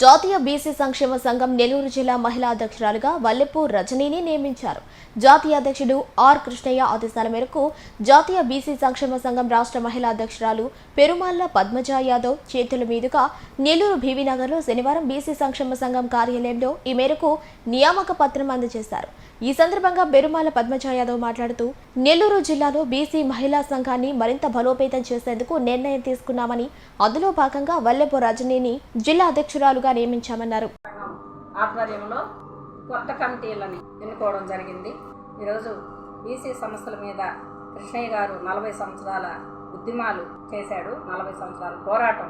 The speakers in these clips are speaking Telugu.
జాతీయ బీసీ సంక్షేమ సంఘం నెల్లూరు జిల్లా మహిళా అధ్యక్షురాలుగా వల్లెపూర్ రజనీని నియమించారు. జాతీయ అధ్యక్షుడు ఆర్ కృష్ణయ్య ఆదేశాల మేరకు జాతీయ బీసీ సంక్షేమ సంఘం రాష్ట్ర మహిళా అధ్యక్షురాలు పెరుమాళ్ళ పద్మజ యాదవ్ చేతుల మీదుగా నెల్లూరు భీవీనగర్లో శనివారం బీసీ సంక్షేమ సంఘం కార్యాలయంలో ఈ మేరకు నియామక పత్రం అందజేశారు. ఈ సందర్భంగా బెరుమాల పద్మజ యాదవ్ మాట్లాడుతూ నెల్లూరు జిల్లాలో బీసీ మహిళా సంఘాన్ని మరింత బలోపేతం చేసేందుకు నిర్ణయం తీసుకున్నామని అందులో భాగంగా వల్లెపు రజనీని జిల్లా అధ్యక్షురాలు అధికారులుగా నియమించామన్నారు. ఆధ్వర్యంలో కొత్త కమిటీలని ఎన్నుకోవడం జరిగింది. ఈరోజు బీసీ సంస్థల మీద కృష్ణయ్య గారు నలభై సంవత్సరాల ఉద్యమాలు చేశాడు. నలభై సంవత్సరాల పోరాటం.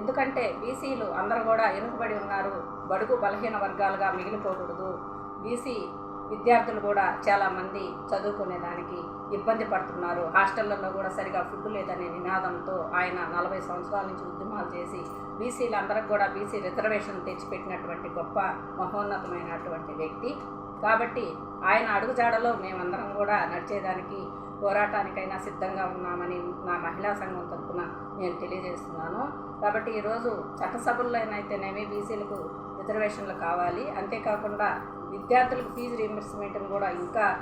ఎందుకంటే బీసీలు అందరూ కూడా వెనుకబడి ఉన్నారు. బడుగు బలహీన వర్గాలుగా మిగిలిపోకూడదు. బీసీ విద్యార్థులు కూడా చాలామంది చదువుకునేదానికి ఇబ్బంది పడుతున్నారు. హాస్టళ్ళలో కూడా సరిగా ఫుడ్ లేదనే నినాదంతో ఆయన నలభై సంవత్సరాల నుంచి ఉద్యమాలు చేసి బీసీలందరికి కూడా బీసీ రిజర్వేషన్ తెచ్చిపెట్టినటువంటి గొప్ప మహోన్నతమైనటువంటి వ్యక్తి. కాబట్టి ఆయన అడుగుజాడలో మేమందరం కూడా నడిచేదానికి పోరాటానికైనా సిద్ధంగా ఉన్నామని నా మహిళా సంఘం తరఫున నేను తెలియజేస్తున్నాను. కాబట్టి ఈరోజు చట్టసభల్లోనైతేనేమి బీసీలకు రిజర్వేషన్లు కావాలి. అంతేకాకుండా విద్యార్థులకు ఫీజు రీయింబర్స్మెంట్ని కూడా ఇంకా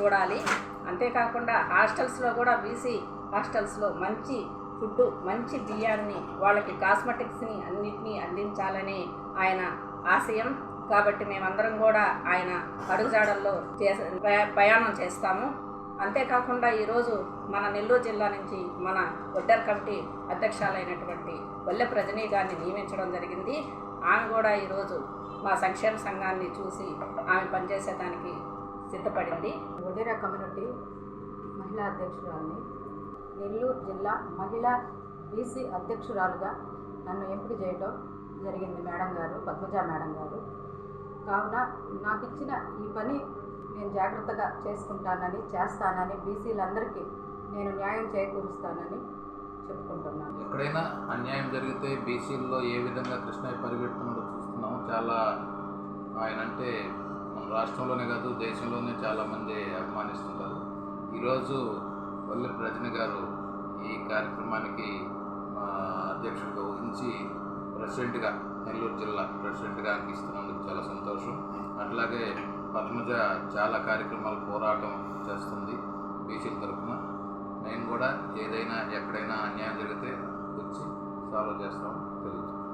చూడాలి. అంతేకాకుండా హాస్టల్స్లో కూడా బీసీ హాస్టల్స్లో మంచి ఫుడ్ మంచి బియ్యాన్ని వాళ్ళకి కాస్మెటిక్స్ని అన్నిటినీ అందించాలని ఆయన ఆశయం. కాబట్టి మేమందరం కూడా ఆయన అడుగుజాడల్లో చేస ప్రయా- ప్రయాణం చేస్తాము. అంతేకాకుండా ఈరోజు మన నెల్లూరు జిల్లా నుంచి మన ఒడ్డర్ కమిటీ అధ్యక్షాలైనటువంటి వల్లె ప్రజనీ గారిని నియమించడం జరిగింది. ఆమె కూడా ఈరోజు మా సంక్షేమ సంఘాన్ని చూసి ఆమె పనిచేసేదానికి సిద్ధపడింది. వడిరా కమ్యూనిటీ మహిళా అధ్యక్షురాలని నెల్లూరు జిల్లా మహిళా బీసీ అధ్యక్షురాలుగా నన్ను ఎంపిక చేయడం జరిగింది మేడం గారు పద్మజ మేడం గారు. కావున నాకు ఇచ్చిన ఈ పని నేను జాగ్రత్తగా చేసుకుంటానని చేస్తానని బీసీలందరికీ నేను న్యాయం చేకూరుస్తానని చెప్పుకుంటున్నాను. ఎక్కడైనా అన్యాయం జరిగితే బీసీల్లో ఏ విధంగా కృష్ణయ్య పరిగెడుతున్నాడో చూస్తున్నాము. చాలా ఆయన అంటే మన రాష్ట్రంలోనే కాదు దేశంలోనే చాలామంది అభిమానిస్తుంటారు. ఈరోజు వల్లి రజని గారు ఈ కార్యక్రమానికి అధ్యక్షుడిగా వహించి ప్రెసిడెంట్గా నెల్లూరు జిల్లా ప్రెసిడెంట్గా అంకిస్తున్నందుకు చాలా సంతోషం. అట్లాగే పద్మజ చాలా కార్యక్రమాలు పోరాటం చేస్తుంది బీసీల తరఫున. నేను కూడా ఏదైనా ఎక్కడైనా అన్యాయం జరిగితే వచ్చి సాల్వ్ చేస్తాం తెలియదు